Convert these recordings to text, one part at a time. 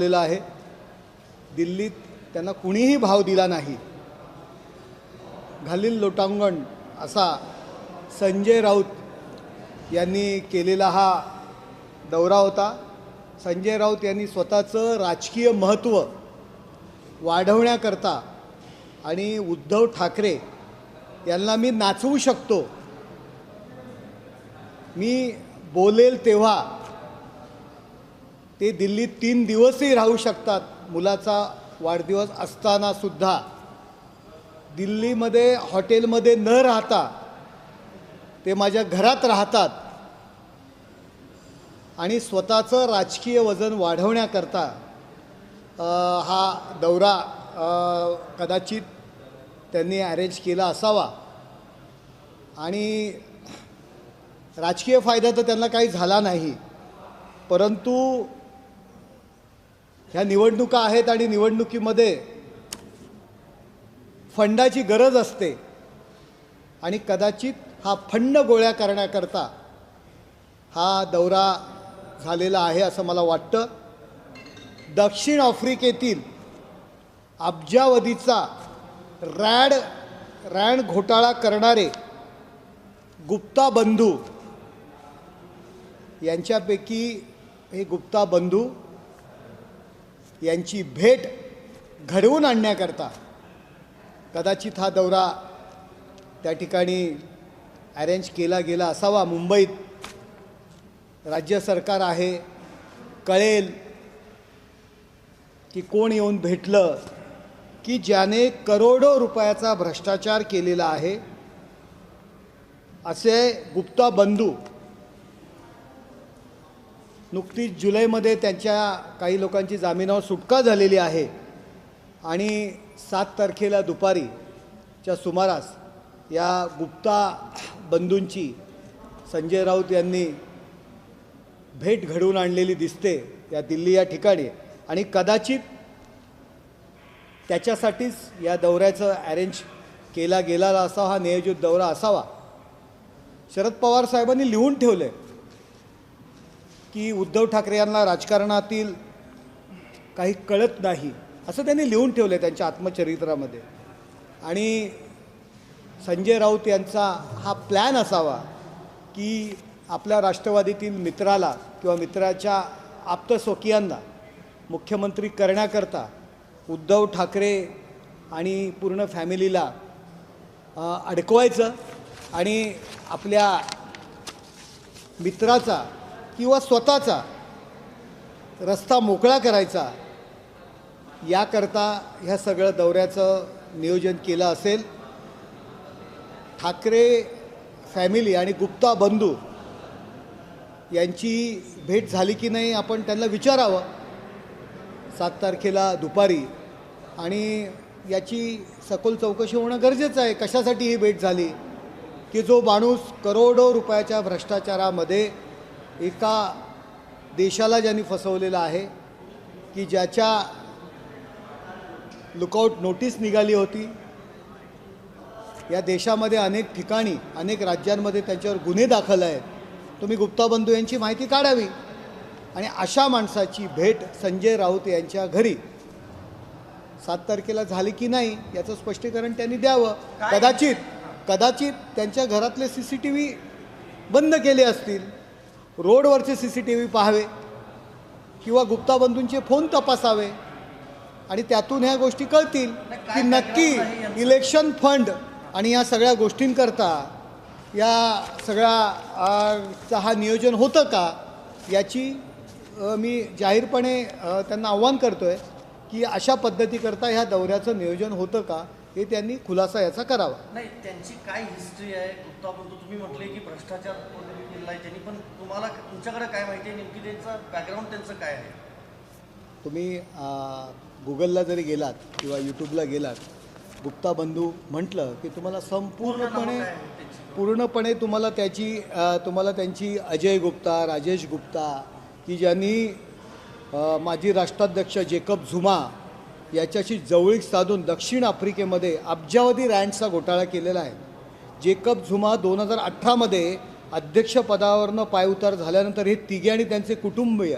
लेला आहे. दिल्लीत त्यांना कुणीही भाव दिला नाही. घालील लोटांगण असा संजय राऊत यांनी केलेला हा दौरा होता. संजय राऊत यांनी स्वतःचं राजकीय महत्त्व वाढवण्याकरता आणि उद्धव ठाकरे यांना मी नाचवू शकतो. मी बोलेल तेव्हा ते दिल्लीत तीन दिवसही राहू शकतात. मुलाचा वाढदिवस असताना सुद्धा. दिल्लीमध्ये हॉटेलमध्ये न राहता ते माझ्या घरात राहतात. आणि स्वतःचं राजकीय वजन वाढवण्याकरता हा दौरा कदाचित त्यांनी अरेंज केला असावा. आणि राजकीय फायदा तर त्यांना काही झाला नाही. परंतु ह्या निवडणुका आहेत आणि निवडणुकीमध्ये फंडाची गरज असते. आणि कदाचित हा फंड गोळ्या करण्याकरता हा दौरा झालेला आहे असं मला वाटतं. दक्षिण आफ्रिकेतील अब्जावधीचा रॅड रॅड घोटाळा करणारे गुप्ता बंधू यांच्यापैकी हे गुप्ता बंधू यांची भेट घडवून आणण्याकरता कदाचित हा दौरा त्या ठिकाणी अरेंज केला गेला असावा. मुंबईत राज्य सरकार आहे कळेल की कोण येऊन भेटलं की ज्याने करोडो रुपयाचा भ्रष्टाचार केलेला आहे. असे गुप्ता बंधू नुकतीच जुलैमध्ये त्यांच्या काही लोकांची जामिनावर सुटका झालेली आहे. आणि सात तारखेला दुपारीच्या सुमारास या गुप्ता बंधूंची संजय राऊत यांनी भेट घडवून आणलेली दिसते या दिल्ली या ठिकाणी. आणि कदाचित त्याच्यासाठीच या दौऱ्याचं अरेंज केला गेलेला असा हा नियोजित दौरा असावा. शरद पवार साहेबांनी लिहून ठेवलं की उद्धव ठाकरे यांना राजकारणातील काही कळत नाही असं त्यांनी लिहून ठेवलं आहे त्यांच्या आत्मचरित्रामध्ये. आणि संजय राऊत यांचा हा प्लॅन असावा की आपल्या राष्ट्रवादीतील मित्राला किंवा मित्राच्या आप्तस्वकीयांना मुख्यमंत्री करण्याकरता उद्धव ठाकरे आणि पूर्ण फॅमिलीला अडकवायचं आणि आपल्या मित्राचा किंवा स्वतःचा रस्ता मोकळा करायचा याकरता ह्या सगळं दौऱ्याचं नियोजन केलं असेल. ठाकरे फॅमिली आणि गुप्ता बंधू यांची भेट झाली की नाही आपण त्यांना विचारावं. सात तारखेला दुपारी आणि याची सखोल चौकशी होणं गरजेचं आहे. कशासाठी ही भेट झाली? की जो माणूस करोडो रुपयाच्या भ्रष्टाचारामध्ये एका देशाला ज्यांनी फसवलेला आहे की ज्याच्या लुकआउट नोटीस निघाली होती या देशामध्ये अनेक ठिकाणी अनेक राज्यांमध्ये त्यांच्यावर गुन्हे दाखल आहेत. तुम्ही गुप्ता बंधू यांची माहिती काढावी. आणि अशा माणसाची भेट संजय राऊत यांच्या घरी सात तारखेला झाली की नाही याचं स्पष्टीकरण त्यांनी द्यावं. कदाचित कदाचित त्यांच्या घरातले सी सी टी व्ही बंद केले असतील. रोडवरचे सी सी टी व्ही पाहावे किंवा गुप्ता बंधूंचे फोन तपासावे आणि त्यातून ह्या गोष्टी कळतील की नक्की इलेक्शन फंड आणि या सगळ्या गोष्टींकरता या सगळ्या हा नियोजन होतं का याची मी जाहीरपणे त्यांना आव्हान करतो आहे की अशा पद्धतीकरता ह्या दौऱ्याचं नियोजन होतं का हे त्यांनी खुलासा याचा करावा. नाही त्यांची काय हिस्ट्री आहे? गुप्ता बंधू तुम्ही म्हटले की भ्रष्टाचार वगैरे केलेला आहे त्यांनी पण तुम्हाला तुमच्याकडे काय माहिती आहे? नेमकी त्यांचं बॅकग्राऊंड त्यांचं काय आहे? तुम्ही आ, गुगलला जरी गेलात किंवा यूट्यूबला गेलात गुप्ता बंधू म्हटलं की तुम्हाला संपूर्णपणे काय आहे त्यांची? पूर्णपणे तुम्हाला त्याची अ, तुम्हाला त्यांची अजय गुप्ता राजेश गुप्ता की ज्यांनी अ, माजी राष्ट्राध्यक्ष जेकब झुमा याच्याशी जवळीक साधून दक्षिण आफ्रिकेमध्ये अब्जावधी रँडचा घोटाळा केलेला आहे. जेकब झुमा दोन हजार अठरामध्ये अध्यक्षपदावरनं पायउतार झाल्यानंतर हे तिघे आणि त्यांचे कुटुंबीय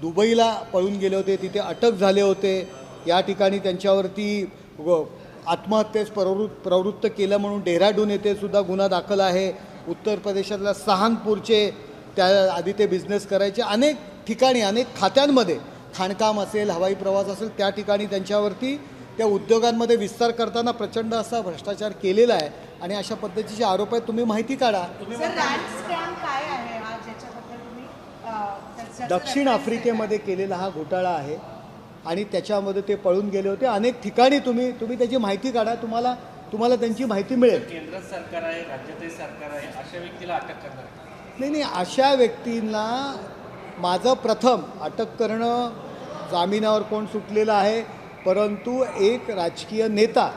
दुबईला पळून गेले होते तिथे अटक झाले होते. या ठिकाणी त्यांच्यावरती व- आत्महत्येस प्रवृत्त प्रवृत्त केलं म्हणून डेहराडून येथे सुद्धा गुन्हा दाखल आहे. उत्तर प्रदेशातल्या सहानपूरचे त्या आधी ते बिझनेस करायचे. अनेक ठिकाणी अनेक खात्यांमध्ये खाणकाम असेल हवाई प्रवास असेल त्या ठिकाणी त्यांच्यावरती त्या उद्योगांमध्ये विस्तार करताना प्रचंड असा भ्रष्टाचार केलेला आहे. आणि अशा पद्धतीचे आरोप आहेत तुम्ही माहिती काढा. हा दक्षिण आफ्रिकेमध्ये केलेला हा घोटाळा आहे. आणि त्याच्यामध्ये ते पळून गेले होते. अनेक ठिकाणी तुम्ही तुम्ही त्याची माहिती काढा. तुम्हाला तुम्हाला त्यांची माहिती मिळेल. केंद्र सरकार आहे राज्यातही सरकार आहे अशा व्यक्तीला अटक करणार. नाही नाही अशा व्यक्तींना माझं प्रथम अटक करणं जामिनावर कोण सुटलेलं आहे परंतु एक राजकीय नेता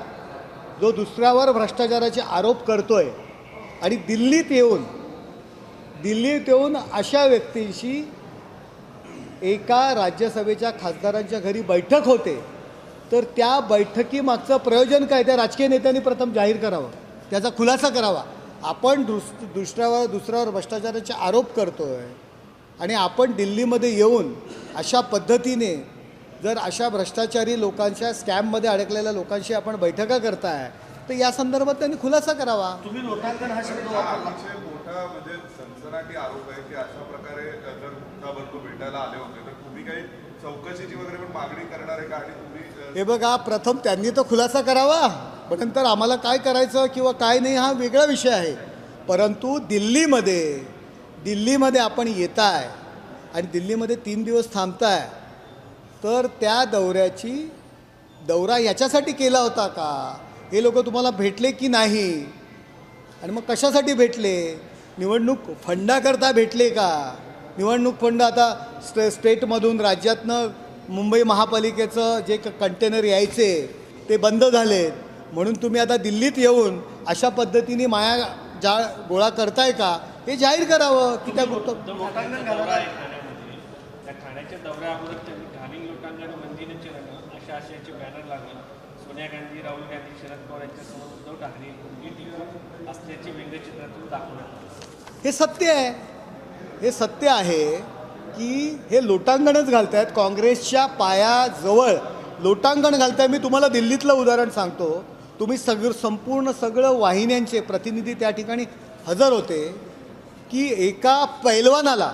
जो दुसऱ्यावर भ्रष्टाचाराचे आरोप करतो आहे आणि दिल्लीत येऊन दिल्लीत येऊन अशा व्यक्तींशी एका राज्यसभेच्या खासदारांच्या घरी बैठक होते तर त्या बैठकीमागचं प्रयोजन काय? त्या राजकीय नेत्यांनी प्रथम जाहीर करावं. त्याचा खुलासा करावा. आपण दुस दुसऱ्यावर दुसऱ्यावर भ्रष्टाचाराचे आरोप करतो आहे आणि आपण दिल्लीमध्ये येऊन अशा पद्धतीने जर अशा भ्रष्टाचारी लोकांच्या स्कॅममध्ये अडकलेल्या लोकांशी आपण बैठका करताय तर या संदर्भात त्यांनी खुलासा करावा. तुम्ही हा शब्द वापरला. अतिशय मोठा म्हणजे सनसनाटी आरोप आहे की अशा प्रकारे जर भेटायला आले होते तर तुम्ही काही चौकशीची वगैरे पण मागणी करणार आहे का? आणि तुम्ही हे बघा प्रथम त्यांनी तो खुलासा करावा पण नंतर आम्हाला काय करायचं किंवा काय नाही हा वेगळा विषय आहे. परंतु दिल्लीमध्ये दिल्लीमध्ये आपण येताय आणि दिल्लीमध्ये तीन दिवस थांबताय तर त्या दौऱ्याची दौरा याच्यासाठी केला होता का? हे लोक तुम्हाला भेटले की नाही? आणि मग कशासाठी भेटले? निवडणूक फंडाकरता भेटले का? निवडणूक फंड आता स्टे स्टेटमधून राज्यातनं मुंबई महापालिकेचं जे क- कंटेनर यायचे ते बंद झालेत. म्हणून तुम्ही आता दिल्लीत येऊन अशा पद्धतीने माया जाळ गोळा करताय का? हे जाहीर करावं की त्या गुप्त लोटांगण दौरा घालायला आहे ठाण्यामध्ये त्या ठाण्याच्या दौऱ्या अगोदर त्यांनी घालिंग लोटांगण बंदीने चिरणं अशा आशयाचे बॅनर लागलं सोनिया गांधी राहुल गांधी शरद पवार यांच्यासमोर उद्धव ठाकरे ही टीव्ही असल्याचे व्यंगचित्रातून दाखवण्यात आलं. हे सत्य आहे. हे सत्य आहे की हे लोटांगणच घालतायत काँग्रेसच्या पायाजवळ. लोटांगण घालताय. मी तुम्हाला दिल्लीतलं उदाहरण सांगतो. तुम्ही सगळं संपूर्ण सगळं वाहिन्यांचे प्रतिनिधी त्या ठिकाणी हजर होते. की एका पैलवानाला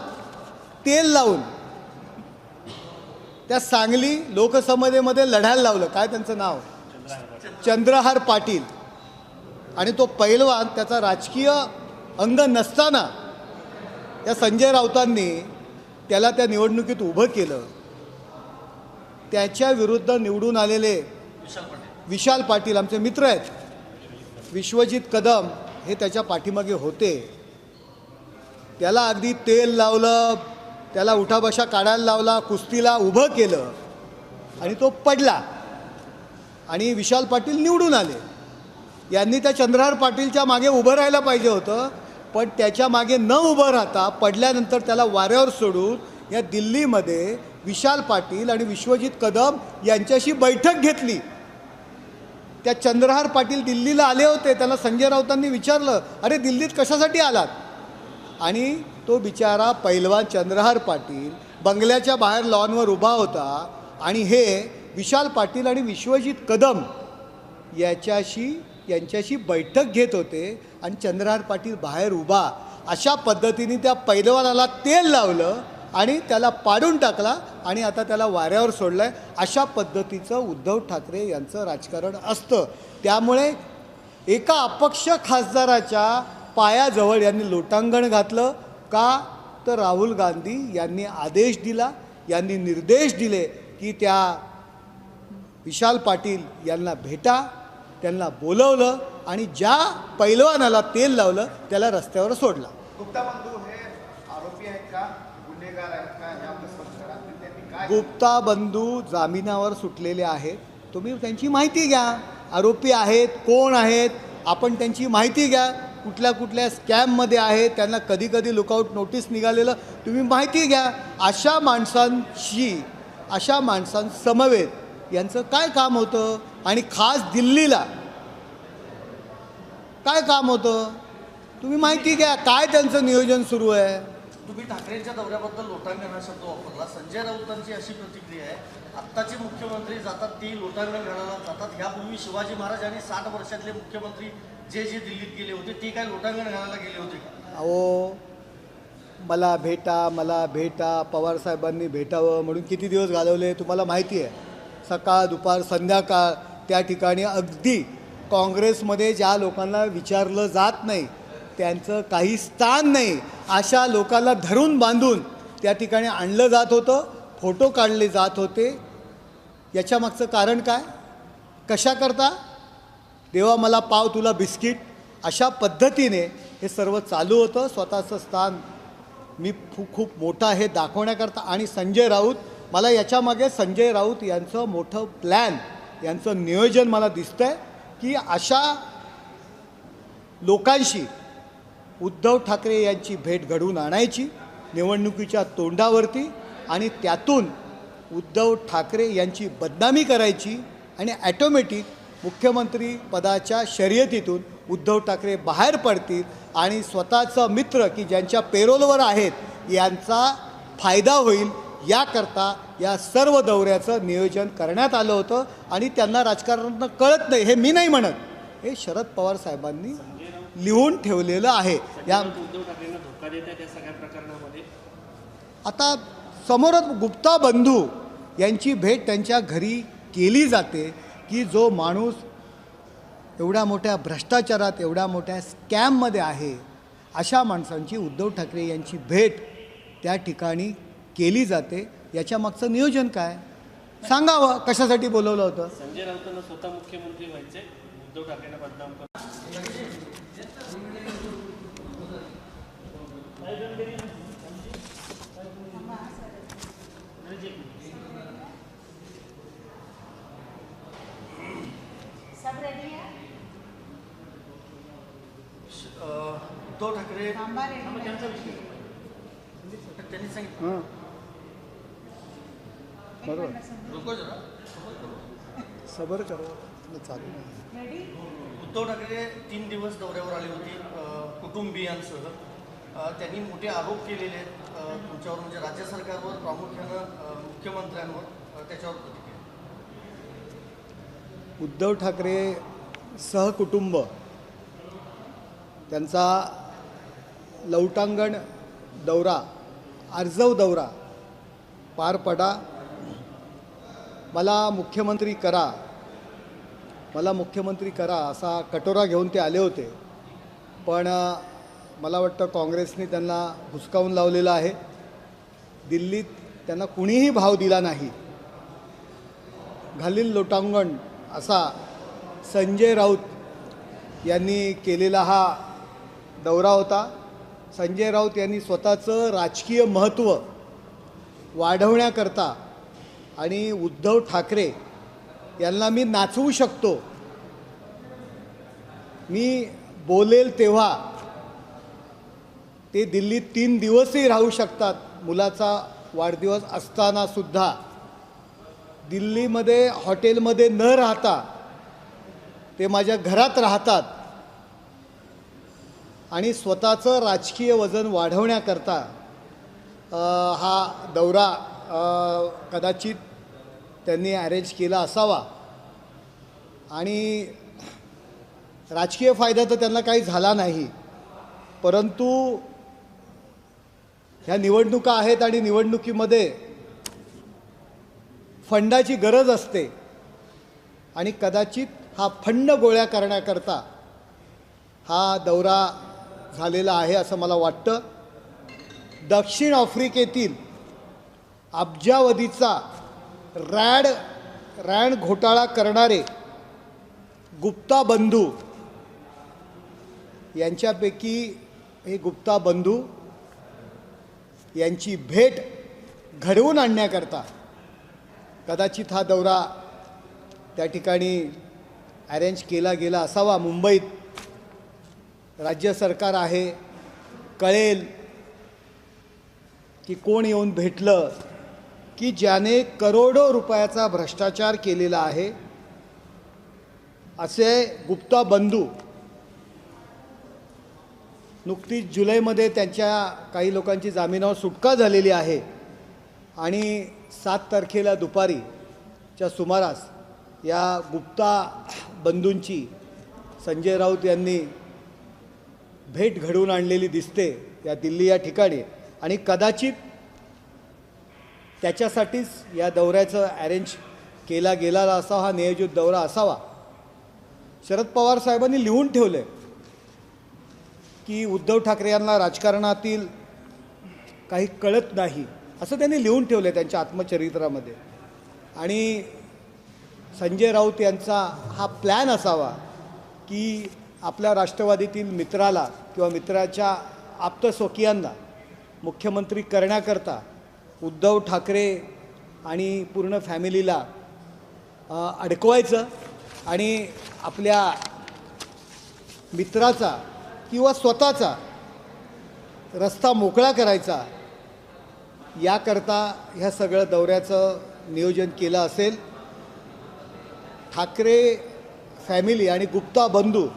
तेल लावून त्या सांगली लोकसभेमध्ये लढायला लावलं. काय त्यांचं नाव? चंद्रहार पाटील. आणि तो पैलवान त्याचा राजकीय अंग नसताना त्या संजय राऊतांनी त्याला त्या निवडणुकीत उभं केलं. त्याच्या विरुद्ध निवडून आलेले विशाल पाटील विशाल पाटील आमचे मित्र आहेत. विश्वजित कदम हे त्याच्या पाठीमागे होते. त्याला अगदी तेल लावलं त्याला उठाबशा काढायला लावला कुस्तीला उभं केलं आणि तो पडला. आणि विशाल पाटील निवडून आले. यांनी त्या चंद्रहार पाटीलच्या मागे उभं राहायला पाहिजे होतं पण त्याच्यामागे न उभं राहता पडल्यानंतर त्याला वाऱ्यावर सोडून या दिल्लीमध्ये विशाल पाटील आणि विश्वजित कदम यांच्याशी बैठक घेतली. त्या चंद्रहार पाटील दिल्लीला आले होते. त्याला संजय राऊतांनी विचारलं अरे दिल्लीत कशासाठी आलात? आणि तो बिचारा पैलवान चंद्रहार पाटील बंगल्याच्या बाहेर लॉनवर उभा होता आणि हे विशाल पाटील आणि विश्वजित कदम याच्याशी यांच्याशी बैठक घेत होते आणि चंद्रहार पाटील बाहेर उभा. अशा पद्धतीने त्या पैलवानाला तेल लावलं आणि त्याला पाडून टाकला आणि आता त्याला वाऱ्यावर सोडलं आहे अशा पद्धतीचं उद्धव ठाकरे यांचं राजकारण असतं. त्यामुळे एका अपक्ष खासदाराच्या पायाजवळ यांनी लोटांगण घातलं. का? तर राहुल गांधी यांनी आदेश दिला. यांनी निर्देश दिले की त्या विशाल पाटील यांना भेटा त्यांना बोलवलं आणि ज्या पैलवानाला तेल लावलं त्याला रस्त्यावर सोडला. गुप्ता बंधू जामिनावर सुटलेले आहेत. तुम्ही त्यांची माहिती घ्या. आरोपी आहेत कोण आहेत? आपण त्यांची माहिती घ्या. कुठल्या कुठल्या स्कॅममध्ये आहेत त्यांना कधी कधी लुकआउट नोटीस निघालेलं तुम्ही माहिती घ्या. अशा माणसांशी अशा माणसांसमवेत यांचं काय काम होतं? आणि खास दिल्लीला काय काम होतं? तुम्ही माहिती घ्या. काय त्यांचं नियोजन सुरू आहे? तुम्ही ठाकरेंच्या दौऱ्याबद्दल लोटांगण हा शब्द वापरला. संजय राऊतांची अशी प्रतिक्रिया आहे आत्ताचे मुख्यमंत्री जातात ती लोटांगण घालायला जातात. ह्यापूर्वी शिवाजी महाराज आणि साठ वर्षातले मुख्यमंत्री जे जे दिल्लीत गेले होते ते काय लोटांगण घालायला गेले होते का? अहो मला भेटा मला भेटा पवारसाहेबांनी भेटावं म्हणून किती दिवस घालवले तुम्हाला माहिती आहे. सकाळ दुपार संध्याकाळ त्या ठिकाणी अगदी काँग्रेसमध्ये ज्या लोकांना विचारलं जात नाही त्यांचं काही स्थान नाही अशा लोकांना धरून बांधून त्या ठिकाणी आणलं जात होतं फोटो काढले जात होते. याच्यामागचं कारण काय? कशाकरता? देवा मला पाव तुला बिस्किट. अशा पद्धतीने हे सर्व चालू होतं. स्वतःचं स्थान मी खूप मोठं आहे दाखवण्याकरता. आणि संजय राऊत मला याच्यामागे संजय राऊत यांचं मोठं प्लॅन यांचं नियोजन मला दिसतं आहे की अशा लोकांशी उद्धव ठाकरे यांची भेट घडवून आणायची निवडणुकीच्या तोंडावरती आणि त्यातून उद्धव ठाकरे यांची बदनामी करायची आणि ॲटोमॅटिक मुख्यमंत्री पदाच्या शर्यतीतून उद्धव ठाकरे बाहेर पडतील आणि स्वतःचं मित्र की ज्यांच्या पेरोलवर आहेत यांचा फायदा होईल याकरता या सर्व दौऱ्याचं नियोजन करण्यात आलं होतं आणि त्यांना राजकारणातनं कळत नाही हे मी नाही म्हणत. हे शरद पवार साहेबांनी लिहून ठेवलेलं आहे. या उद्धव ठाकरेंना धोका देत आहे त्या सगळ्या प्रकरणामध्ये? आता समोरच गुप्ता बंधू यांची भेट त्यांच्या घरी केली जाते. की जो माणूस एवढ्या मोठ्या भ्रष्टाचारात एवढ्या मोठ्या स्कॅममध्ये आहे अशा माणसांची उद्धव ठाकरे यांची भेट त्या ठिकाणी केली जाते. याच्या मागचं नियोजन काय? सांगावं कशासाठी बोलवलं होतं? संजय राऊतांना स्वतः मुख्यमंत्री व्हायचे उद्धव ठाकरेंना बदनाम करून. सब रेडी है अं, उद्धव ठाकरे है. त्यांनी सांगितलं. जरा. सबर करो. चालू नाही उद्धव ठाकरे तीन दिवस दौऱ्यावर आली होती कुटुंबियांसह. त्यांनी मोठे आरोप केलेले आहेत तुमच्यावर म्हणजे राज्य सरकारवर प्रामुख्यानं मुख्यमंत्र्यांवर त्याच्यावर उद्धव ठाकरे सहकुटुंब त्यांचा लवटांगण दौरा अर्जव दौरा पार पडा. मला मुख्यमंत्री करा मला मुख्यमंत्री करा असा कटोरा घेऊन ते आले होते. पण मला वाटतं काँग्रेसने त्यांना हुसकावून लावलेलं आहे. दिल्लीत त्यांना कुणीही भाव दिला नाही. घालील लोटांगण असा संजय राऊत यांनी केलेला हा दौरा होता. संजय राऊत यांनी स्वतःचं राजकीय महत्त्व वाढवण्याकरता आणि उद्धव ठाकरे यांना मी नाचवू शकतो. मी बोलेल तेव्हा ते दिल्लीत तीन दिवसही राहू शकतात. मुलाचा वाढदिवस असतानासुद्धा दिल्लीमध्ये हॉटेलमध्ये न राहता ते माझ्या घरात राहतात. आणि स्वतःचं राजकीय वजन वाढवण्याकरता हा दौरा कदाचित त्यांनी अरेंज केला असावा. आणि राजकीय फायदा तर त्यांना काही झाला नाही परंतु ह्या निवडणुका आहेत आणि निवडणुकीमध्ये फंडाची गरज असते. आणि कदाचित हा फंड गोळ्या करण्याकरता हा दौरा झालेला आहे असं मला वाटतं. दक्षिण आफ्रिकेतील अब्जावधीचा रॅड रॅड घोटाळा करणारे गुप्ता बंधू यांच्यापैकी हे गुप्ता बंधू यांची भेट घडवून आणण्याकरता कदाचित हा दौरा त्या ठिकाणी अरेंज केला गेला असावा. मुंबईत राज्य सरकार आहे कळेल की कोण येऊन भेटलं की ज्याने करोडो रुपयाचा भ्रष्टाचार केलेला आहे. असे गुप्ता बंधू नुकतीच जुलैमध्ये त्यांच्या काही लोकांची जामिनावर सुटका झालेली आहे आणि सात तारखेला दुपारीच्या सुमारास या गुप्ता बंधूंची संजय राऊत यांनी भेट घडवून आणलेली दिसते या दिल्ली या ठिकाणी. आणि कदाचित त्याच्यासाठीच या दौऱ्याचं अरेंज केला गेलेला असावा हा नियोजित दौरा असावा. शरद पवार साहेबांनी लिहून ठेवलं की उद्धव ठाकरे यांना राजकारणातील काही कळत नाही. असं त्यांनी लिहून ठेवलं आहे त्यांच्या आत्मचरित्रामध्ये. आणि संजय राऊत यांचा हा प्लॅन असावा की आपल्या राष्ट्रवादीतील मित्राला किंवा मित्राच्या आप्तस्वकीयांना मुख्यमंत्री करण्याकरता उद्धव ठाकरे आणि पूर्ण फॅमिलीला अडकवायचं आणि आपल्या मित्राचा किंवा स्वतःचा रस्ता मोकळा करायचा याकरता ह्या सगळं दौऱ्याचं नियोजन केलं असेल. ठाकरे फॅमिली आणि गुप्ता बंधू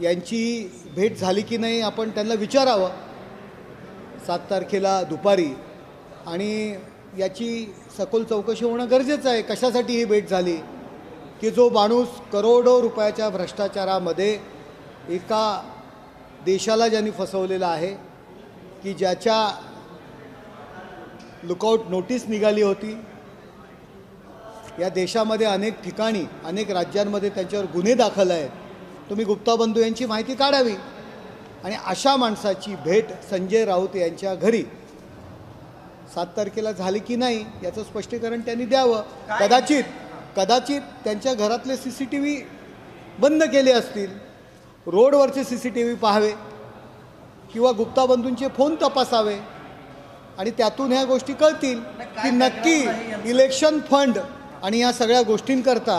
यांची भेट झाली की नाही आपण त्यांना विचारावं. सात तारखेला दुपारी आणि याची सखोल चौकशी होणं गरजेचं आहे. कशासाठी ही भेट झाली? की जो माणूस करोडो रुपयाच्या भ्रष्टाचारामध्ये एका देशाला ज्यांनी फसवलेला आहे की ज्याच्या लुकआउट नोटीस निघाली होती. या देशामध्ये अनेक ठिकाणी अनेक राज्यांमध्ये त्यांच्यावर गुन्हे दाखल आहेत. तुम्ही गुप्ता बंधू यांची माहिती काढावी. आणि अशा माणसाची भेट संजय राऊत यांच्या घरी. सात तारखेला झाली की नाही याचं स्पष्टीकरण त्यांनी द्यावं. कदाचित कदाचित त्यांच्या घरातले सी सी टी व्ही बंद केले असतील रोडवरचे सी सी टी व्ही पाहावे किंवा गुप्ता बंधूंचे फोन तपासावे. आणि त्यातून ह्या गोष्टी कळतील की नक्की इलेक्शन फंड आणि या सगळ्या गोष्टींकरता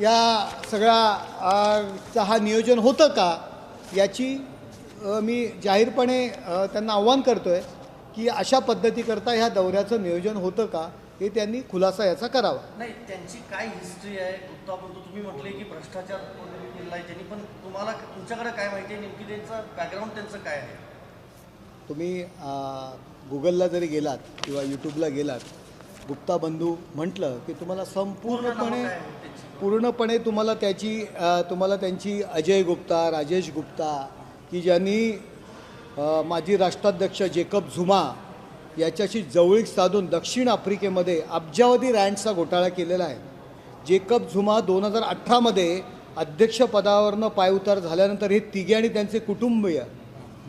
या सगळ्या आ, चा हा नियोजन होतं का याची मी जाहीरपणे त्यांना आव्हान करतो आहे की अशा पद्धतीकरता ह्या दौऱ्याचं नियोजन होतं का हे त्यांनी खुलासा याचा करावा. नाही त्यांची काय हिस्ट्री आहे? तुम्ही म्हटले की भ्रष्टाचार केला आहे त्यांनी पण तुम्हाला तुमच्याकडे काय माहिती आहे? नेमकी त्यांचं बॅकग्राऊंड त्यांचं काय आहे? तुम्ही गुगलला जरी गेलात किंवा यूट्यूबला गेलात गुप्ता बंधू म्हटलं की तुम्हाला संपूर्णपणे पूर्णपणे तुम्हाला त्याची तुम्हाला त्यांची अजय गुप्ता राजेश गुप्ता की ज्यांनी माजी राष्ट्राध्यक्ष जेकब झुमा याच्याशी जवळीक साधून दक्षिण आफ्रिकेमध्ये अब्जावधी रँडचा घोटाळा केलेला आहे. जेकब झुमा दोन हजार अठरामध्ये अध्यक्षपदावरनं पायउतार झाल्यानंतर हे तिघे आणि त्यांचे कुटुंबीय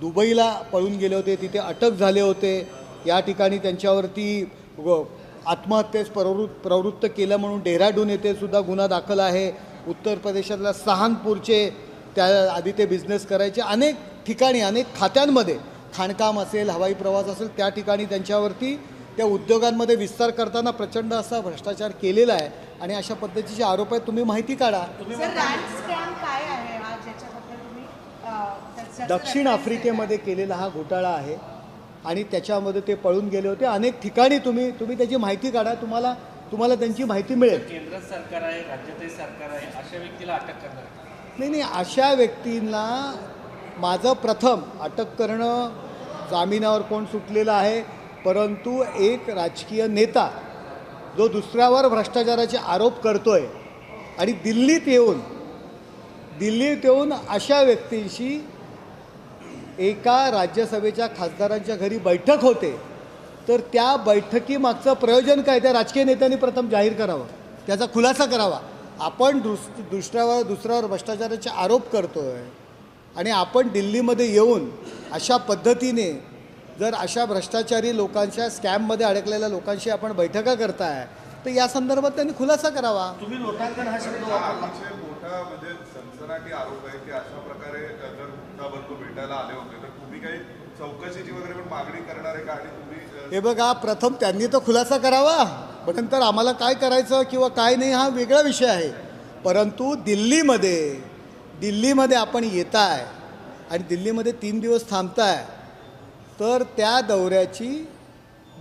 दुबईला पळून गेले होते तिथे अटक झाले होते. या ठिकाणी त्यांच्यावरती व- आत्महत्येस प्रवृत्त प्रवृत्त केलं म्हणून डेहराडून येथे सुद्धा गुन्हा दाखल आहे. उत्तर प्रदेशातल्या सहानपूरचे त्या आधी ते बिझनेस करायचे. अनेक ठिकाणी अनेक खात्यांमध्ये खाणकाम असेल हवाई प्रवास असेल त्या ठिकाणी त्यांच्यावरती त्या उद्योगांमध्ये विस्तार करताना प्रचंड असा भ्रष्टाचार केलेला आहे. आणि अशा पद्धतीचे आरोप आहेत तुम्ही माहिती काढा सर रँड स्कॅम काय आहे हा ज्याच्याबद्दल तुम्ही अं, त्याचं दक्षिण आफ्रिकेमध्ये केलेला हा घोटाळा आहे आणि त्याच्यामध्ये ते पळून गेले होते. अनेक ठिकाणी तुम्ही तुम्ही त्याची माहिती काढा. तुम्हाला तुम्हाला त्यांची माहिती मिळेल. केंद्र सरकार आहे राज्यातही सरकार आहे अशा व्यक्तीला अटक करणार नाही नाही अशा व्यक्तींना माझं प्रथम अटक करणं जामिनावर कोण सुटलेलं आहे परंतु एक राजकीय नेता जो दुसऱ्यावर भ्रष्टाचाराचे आरोप करतोय आणि दिल्लीत येऊन दिल्लीत येऊन अशा व्यक्तींशी एका राज्यसभेच्या खासदारांच्या घरी बैठक होते तर त्या बैठकीमागचं प्रयोजन काय? त्या राजकीय नेत्यांनी प्रथम जाहीर करावं. त्याचा खुलासा करावा. आपण दुस दुसऱ्यावर दुसऱ्यावर भ्रष्टाचाराचे आरोप करतोय आणि आपण दिल्लीमध्ये येऊन अशा पद्धतीने जर अशा भ्रष्टाचारी लोकांच्या स्कॅममध्ये अडकलेल्या लोकांशी आपण बैठका करताय तर या संदर्भात त्यांनी खुलासा करावा. तुम्ही लोटांकन हा शब्द वापरला. मोठा म्हणजे सनसनाटी आरोप आहे की अशा प्रकारे बंधू भेटायला आले होते. तर तुम्ही काही चौकशीची वगैरे पण मागणी करणार आहे का? आणि तुम्ही हे बघा प्रथम त्यांनी तो खुलासा करावा पण नंतर आम्हाला काय करायचं किंवा काय नाही हा वेगळा विषय आहे. परंतु दिल्लीमध्ये दिल्लीमध्ये आपण येत आहे आणि दिल्लीमध्ये तीन दिवस थांबताय तर त्या दौऱ्याची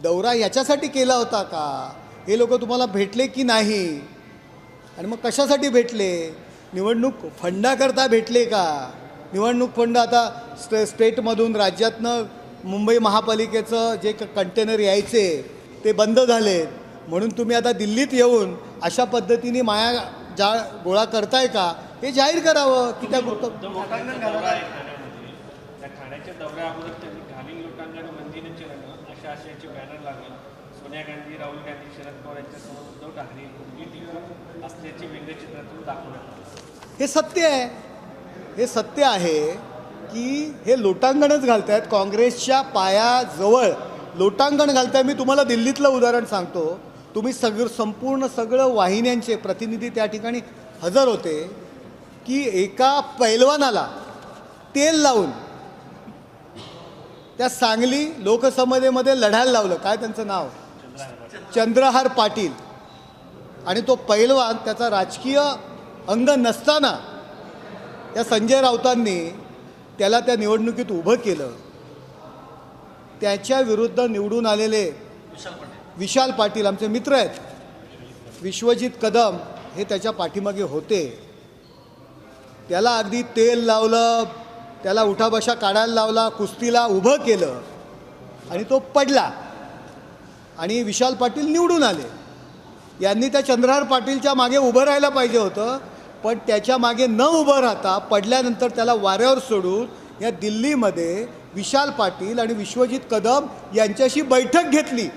दौरा याच्यासाठी केला होता का? हे लोक तुम्हाला भेटले की नाही? आणि मग कशासाठी भेटले? निवडणूक फंडाकरता भेटले का? निवडणूक फंड आता स्टे स्टेटमधून राज्यातनं मुंबई महापालिकेचं जे क कंटेनर यायचे ते बंद झालेत. म्हणून तुम्ही आता दिल्लीत येऊन अशा पद्धतीने माया जाळ गोळा करताय का? हे जाहीर करावं. की त्या सोनिया गांधी राहुल गांधी शरद पवार उद्धव ठाकरे असल्याचे व्यंगचित्रातून दाखवण्यात हे सत्य आहे. हे सत्य आहे की हे लोटांगणच घालत आहेत काँग्रेसच्या पायाजवळ. लोटांगण घालत आहे मी तुम्हाला दिल्लीतलं उदाहरण सांगतो. तुम्ही सगळं संपूर्ण सगळं वाहिन्यांचे प्रतिनिधी त्या ठिकाणी हजर होते की एका पैलवानाला तेल लावून त्या सांगली लोकसभेमध्ये लढायला लावलं. काय त्यांचं नाव? चंद्रहार पाटील. आणि तो पैलवान त्याचा राजकीय अंग नसताना या संजय राऊतांनी त्याला त्या निवडणुकीत उभं केलं. त्याच्या विरुद्ध निवडून आलेले विशाल पाटील विशाल पाटील आमचे मित्र आहेत. विश्वजित कदम हे त्याच्या पाठीमागे होते. त्याला अगदी तेल लावलं त्याला उठाबशा काढायला लावला कुस्तीला उभं केलं आणि तो पडला. आणि विशाल पाटील निवडून आले. यांनी त्या चंद्रहार पाटीलच्या मागे उभं राहायला पाहिजे होतं. पण त्याच्यामागे न उभं राहता पडल्यानंतर त्याला वाऱ्यावर सोडून या दिल्लीमध्ये विशाल पाटील आणि विश्वजित कदम यांच्याशी बैठक घेतली.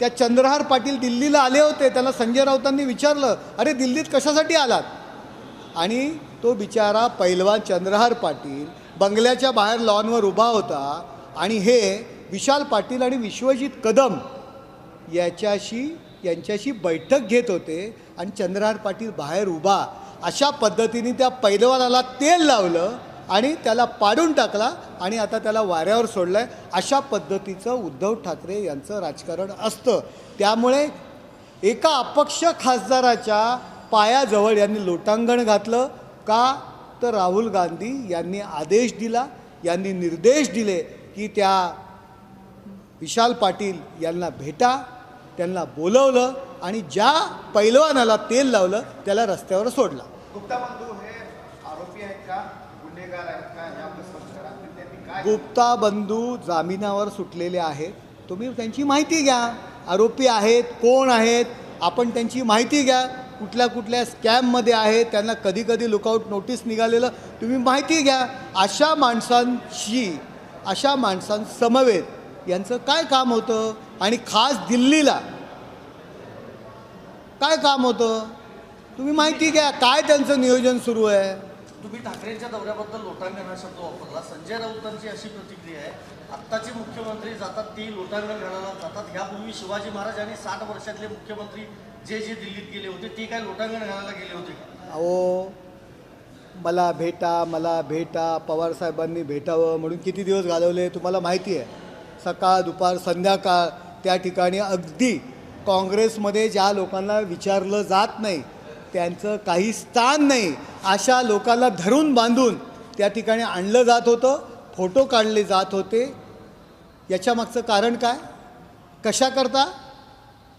त्या चंद्रहार पाटील दिल्लीला आले होते. त्याला संजय राऊतांनी विचारलं अरे दिल्लीत कशासाठी आलात? आणि तो बिचारा पैलवान चंद्रहार पाटील बंगल्याच्या बाहेर लॉनवर उभा होता आणि हे विशाल पाटील आणि विश्वजित कदम याच्याशी यांच्याशी बैठक घेत होते आणि चंद्रहार पाटील बाहेर उभा. अशा पद्धतीने त्या पैलवानाला तेल लावलं आणि त्याला पाडून टाकला आणि आता त्याला वाऱ्यावर सोडलं आहे अशा पद्धतीचं उद्धव ठाकरे यांचं राजकारण असतं. त्यामुळे एका अपक्ष खासदाराच्या पायाजवळ यांनी लोटांगण घातलं का तर राहुल गांधी यांनी आदेश दिला यांनी निर्देश दिले की त्या विशाल पाटील यांना भेटा. त्यांना बोलवलं आणि ज्या पैलवानाला तेल लावलं त्याला रस्त्यावर सोडला. गुप्ता बंधू हे आरोपी आहेत का? गुन्हेगार आहेत का? या प्रश्नात त्यांनी काय गुप्ता बंधू जामिनावर सुटलेले आहेत. तुम्ही त्यांची माहिती घ्या. आरोपी आहेत कोण आहेत आपण त्यांची माहिती घ्या. कुठल्या कुठल्या स्कॅममध्ये आहेत त्यांना कधी कधी लुकआउट नोटीस निघालेलं तुम्ही माहिती घ्या. अशा माणसांशी अशा माणसांसमवेत यांचं काय काम होतं? आणि खास दिल्लीला. काय काम होतं? तुम्ही माहिती घ्या काय त्यांचं नियोजन सुरू आहे? तुम्ही ठाकरेंच्या दौऱ्याबद्दल लोटांगण हा शब्द वापरला. संजय राऊतांची अशी प्रतिक्रिया आहे आत्ताचे मुख्यमंत्री जातात ती लोटांगण घालायला जातात. ह्यापूर्वी शिवाजी महाराज आणि साठ वर्षातले मुख्यमंत्री जे जे दिल्लीत गेले होते ते काय लोटांगण घालायला गेले होते? अहो मला भेटा मला भेटा पवार साहेबांनी भेटावं म्हणून किती दिवस घालवले तुम्हाला माहिती आहे. सकाळ दुपार संध्याकाळ त्या ठिकाणी अगदी काँग्रेसमध्ये ज्या लोकांना विचारलं जात नाही त्यांचं काही स्थान नाही अशा लोकांना धरून बांधून त्या ठिकाणी आणलं जात होतं फोटो काढले जात होते. याच्यामागचं कारण काय? कशाकरता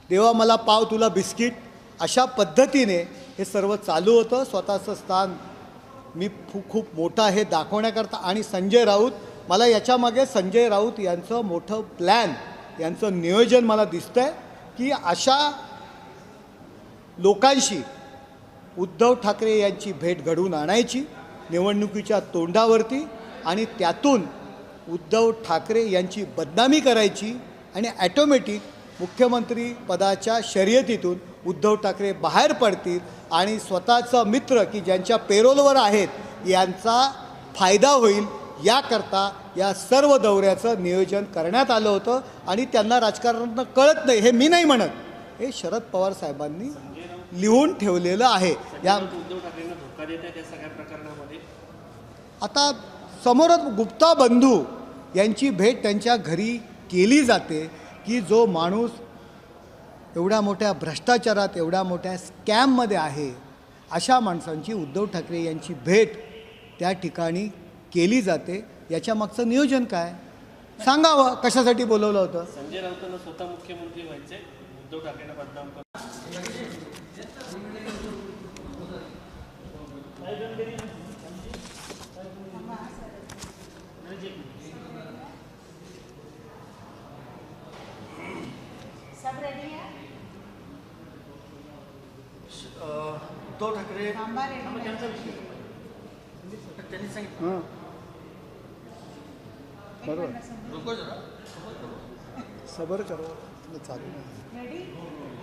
देवा मला पाव तुला बिस्किट. अशा पद्धतीने हे सर्व चालू होतं. स्वतःचं स्थान मी खूप मोठं आहे दाखवण्याकरता. आणि संजय राऊत मला याच्यामागे संजय राऊत यांचं मोठं प्लॅन यांचं नियोजन मला दिसतं आहे की अशा लोकांशी उद्धव ठाकरे यांची भेट घडवून आणायची निवडणुकीच्या तोंडावरती आणि त्यातून उद्धव ठाकरे यांची बदनामी करायची आणि ॲटोमॅटिक मुख्यमंत्री पदाच्या शर्यतीतून उद्धव ठाकरे बाहेर पडतील आणि स्वतःचं मित्र की ज्यांच्या पेरोलवर आहेत यांचा फायदा होईल याकरता या सर्व दौऱ्याचं नियोजन करण्यात आलं होतं आणि त्यांना राजकारण कळत नाही. हे मी नाही म्हणत. हे शरद पवार साहेबांनी लिहून ठेवलेलं आहे. या आता समोरच गुप्ता बंधू यांची भेट त्यांच्या घरी केली जाते की जो माणूस एवढ्या मोठ्या भ्रष्टाचारात एवढ्या मोठ्या स्कॅममध्ये आहे अशा माणसांची उद्धव ठाकरे यांची भेट त्या ठिकाणी केली जाते याच्या मागचं नियोजन काय? सांगावं कशासाठी बोलवलं होतं? संजय राऊतांना स्वतः मुख्यमंत्री व्हायचे उद्धव ठाकरेंना बदनाम उद्धव ठाकरे त्यांनी सांगितलं. करू. सबर करो. चालू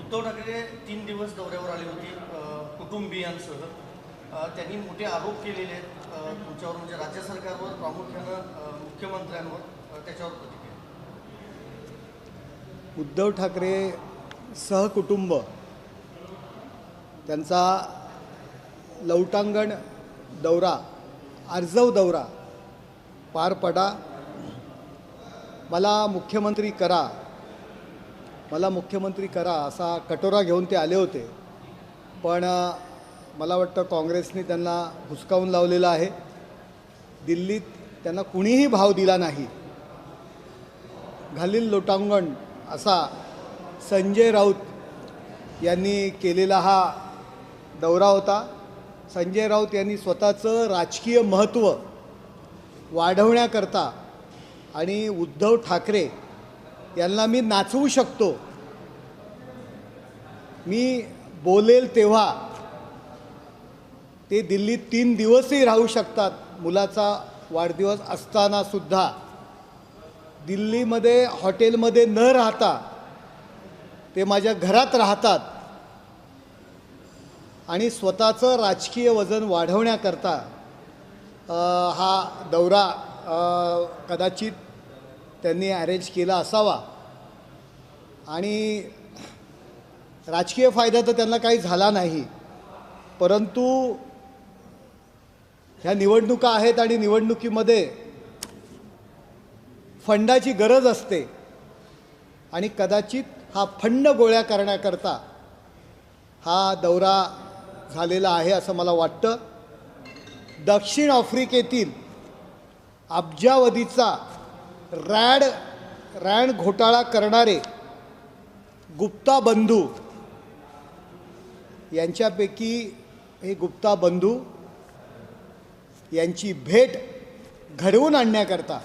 उद्धव ठाकरे तीन दिवस दौऱ्यावर आली होती कुटुंबियांसह. त्यांनी मोठे आरोप केलेले आहेत तुमच्यावर म्हणजे राज्य सरकारवर प्रामुख्यानं मुख्यमंत्र्यांवर त्याच्यावर प्रतिक्रिया. उद्धव ठाकरे सहकुटुंब. त्यांचा लवटांगण दौरा आर्जव दौरा पार पडा. मला मुख्यमंत्री करा. मला मुख्यमंत्री करा असा कटोरा घेऊन ते आले होते. पण मला वाटतं काँग्रेसने त्यांना हुसकावून लावलेलं आहे. दिल्लीत त्यांना कुणीही भाव दिला नाही. घालील लोटांगण असा संजय राऊत यांनी केलेला हा दौरा होता. संजय राऊत यांनी स्वतःचं राजकीय महत्त्व वाढवण्याकरता आणि उद्धव ठाकरे यांना मी नाचवू शकतो. मी बोलेल तेव्हा ते दिल्लीत तीन दिवसही राहू शकतात. मुलाचा वाढदिवस असताना सुद्धा. दिल्लीमध्ये हॉटेलमध्ये न राहता ते माझ्या घरात राहतात. आणि स्वतःचं राजकीय वजन वाढवण्याकरता हा दौरा कदाचित त्यांनी अरेंज केला असावा. आणि राजकीय फायदा तर त्यांना काही झाला नाही. परंतु ह्या निवडणुका आहेत आणि निवडणुकीमध्ये फंडाची गरज असते. आणि कदाचित हा फंड गोळ्या करण्याकरता हा दौरा झालेला आहे असं मला वाटतं. दक्षिण आफ्रिकेतील अब्जावधीचा रॅड रॅड घोटाळा करणारे गुप्ता बंधू यांच्यापैकी हे गुप्ता बंधू यांची भेट घडवून आणण्याकरता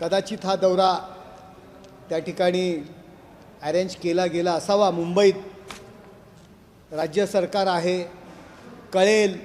कदाचित हा दौरा त्या ठिकाणी अरेंज केला गेला असावा. मुंबईत राज्य सरकार आहे कळेल